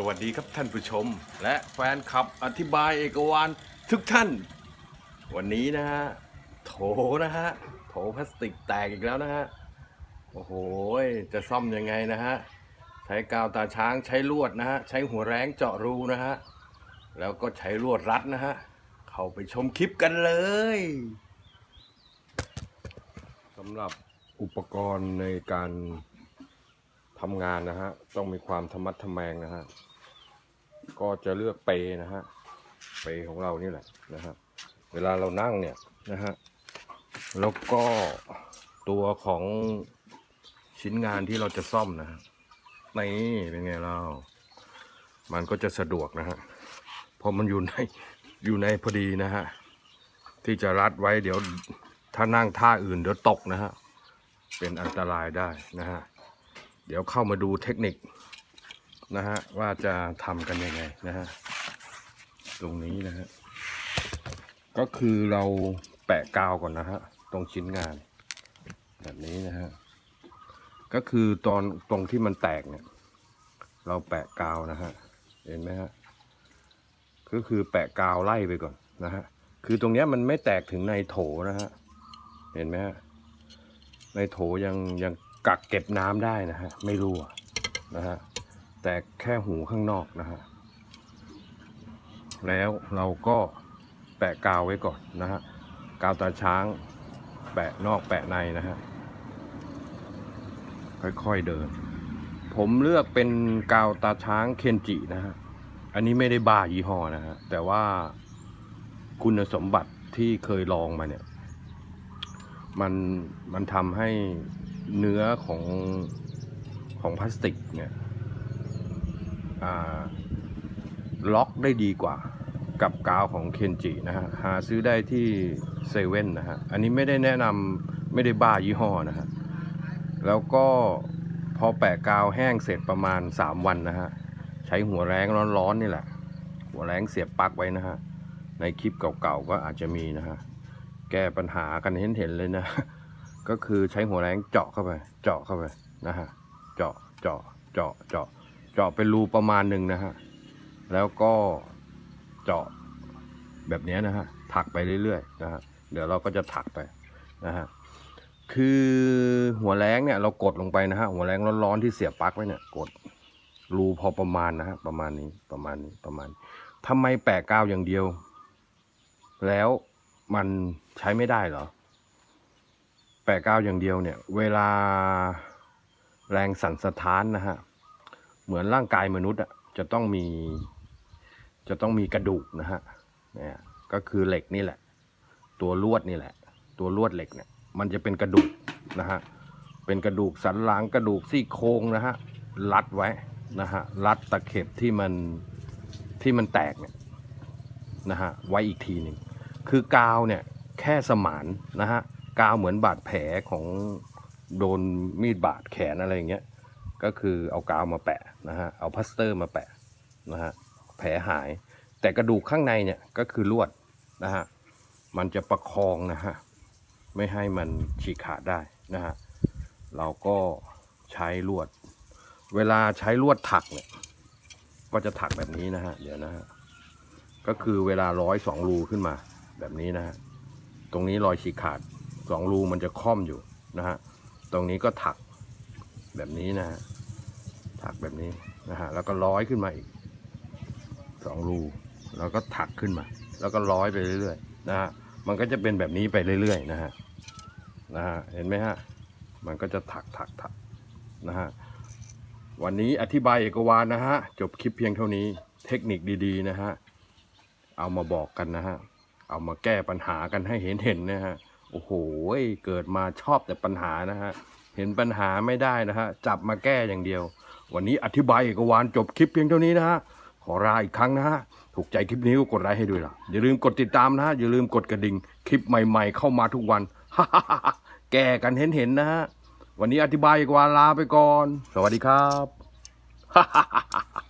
สวัสดีครับท่านผู้ชม และแฟนคลับอธิบายเอกวานทุกท่าน วันนี้นะฮะโถนะฮะโถพลาสติกแตกอีกแล้วนะฮะโอ้โหจะซ่อมยังไงนะฮะใช้กาวตาช้างใช้ลวดนะฮะใช้หัวแรงเจาะรูนะฮะแล้วก็ใช้ลวดรัดนะฮะเข้าไปชมคลิปกันเลยสำหรับอุปกรณ์ในการทำงานนะฮะ ต้องมีความธรรมัดทแมงนะฮะ ก็จะเลือกเปนะฮะเปของเรานี่แหละนะฮะเวลาเรานั่งเนี่ยนะฮะแล้วก็ตัวของชิ้นงานที่เราจะซ่อมนะฮะนี่เป็นไงเรา มันก็จะสะดวกนะฮะพราะมันอยู่ในอยู่ในพอดีนะฮะที่จะรัดไว้เดี๋ยวถ้านั่งท่าอื่นเดี๋ยวตกนะฮะเป็นอันตรายได้นะฮะเดี๋ยวเข้ามาดูเทคนิค นะฮะว่าจะทำกันยังไงนะฮะตรงนี้นะฮะก็คือเราแปะกาวก่อนนะฮะตรงชิ้นงาน แบบนี้นะฮะก็คือตอนตรงที่มันแตกเนี่ย เราแปะกาวนะฮะเห็นไหมฮะก็คือแปะกาวไล่ไปก่อนนะฮะคือตรงเนี้ยมันไม่แตกถึงในโถนะฮะเห็นไหมฮะในโถยังยังกักเก็บน้ำได้นะฮะไม่รั่วนะฮะ แต่แค่หูข้างนอกนะฮะ แล้วเราก็แปะกาวไว้ก่อนนะฮะ กาวตาช้าง แปะนอกแปะในนะฮะ ค่อยๆเดิน ผมเลือกเป็นกาวตาช้างเคนจินะฮะ อันนี้ไม่ได้บ้ายี่ห้อนะฮะ แต่ว่าคุณสมบัติที่เคยลองมาเนี่ย มันมันทำให้เนื้อของของพลาสติกเนี่ย ล็อกได้ดีกว่ากับกาวของเคนจินะฮะหาซื้อได้ที่เซเว่นนะฮะอันนี้ไม่ได้แนะนำไม่ได้บ้ายี่ห้อนะฮะแล้วก็พอแปะกาวแห้งเสร็จประมาณ 3 วันนะฮะใช้หัวแรงร้อนๆนี่แหละ หัวแรงเสียบปลั๊กไว้นะฮะในคลิปเก่าๆก็อาจจะมีนะฮะแก้ปัญหากันเห็นๆเลยนะ ก็คือใช้หัวแรงเจาะเข้าไป เจาะเข้าไปนะฮะเจาะเจาะเจาะเจาะ เจาะเป็นรูประมาณหนึ่งนะฮะ แล้วก็เจาะแบบนี้นะฮะ ถักไปเรื่อยๆนะฮะ เดี๋ยวเราก็จะถักไปนะฮะ คือหัวแรงเนี่ยเรากดลงไปนะฮะ หัวแรงร้อนๆที่เสียบปลั๊กไว้เนี่ย กดรูพอประมาณนะฮะ ประมาณนี้ประมาณนี้ประมาณนี้ทำไมแปะกาวอย่างเดียว แล้วมันใช้ไม่ได้เหรอ แปะกาวอย่างเดียวเนี่ย เวลาแรงสั่นสะท้านนะฮะ เหมือนร่างกายมนุษย์อะจะต้องมี จะต้องมีกระดูกนะฮะเนี่ยก็คือเหล็กนี่แหละ ตัวลวดนี่แหละ ตัวลวดเหล็กเนี่ย มันจะเป็นกระดูกนะฮะเป็นกระดูกสันหลังกระดูกซี่โครงนะฮะรัดไว้นะฮะรัดตะเข็บที่มันที่มันแตกเนี่ยนะฮะไว้อีกทีหนึ่งคือกาวเนี่ยแค่สมานนะฮะกาวเหมือนบาดแผลของโดนมีดบาดแขนอะไรอย่างเงี้ย ก็คือเอากาวมาแปะนะฮะเอาพลาสเตอร์มาแปะนะฮะแผลหาย แต่กระดูกข้างในเนี่ยก็คือลวดนะฮะมันจะประคองนะฮะไม่ให้มันฉีกขาดได้นะฮะเราก็ใช้ลวด เวลาใช้ลวดถักเนี่ยก็จะถักแบบนี้นะฮะเดี๋ยวนะฮะก็คือเวลาร้อยสองรูขึ้นมาแบบนี้นะฮะตรงนี้รอยฉีกขาดสองรูมันจะค่อมอยู่นะฮะตรงนี้ก็ถัก แบบนี้นะฮะถักแบบนี้นะฮะแล้วก็ร้อยขึ้นมาอีกสองรูแล้วก็ถักขึ้นมา แล้วก็ร้อยไปเรื่อยๆนะฮะมันก็จะเป็นแบบนี้ไปเรื่อยๆนะฮะนะฮะเห็นไหมฮะมันก็จะถักถักถักนะฮะวันนี้อธิบายเอกวานนะฮะจบคลิปเพียงเท่านี้เทคนิคดีๆนะฮะเอามาบอกกันนะฮะเอามาแก้ปัญหากันให้เห็นเห็นนะฮะโอ้โหเกิดมาชอบแต่ปัญหานะฮะ เห็นปัญหาไม่ได้นะฮะจับมาแก้อย่างเดียว วันนี้อธิบายเอกวานจบคลิปเพียงเท่านี้นะฮะขอลาอีกครั้งนะฮะถูกใจคลิปนี้ก็กดไลค์ให้ด้วยล่ะอย่าลืมกดติดตามนะฮะอย่าลืมกดกระดิ่งคลิปใหม่ ๆ เข้ามาทุกวันแก้กันเห็นๆนะฮะวันนี้อธิบายเอกวานลาไปก่อน สวัสดีครับ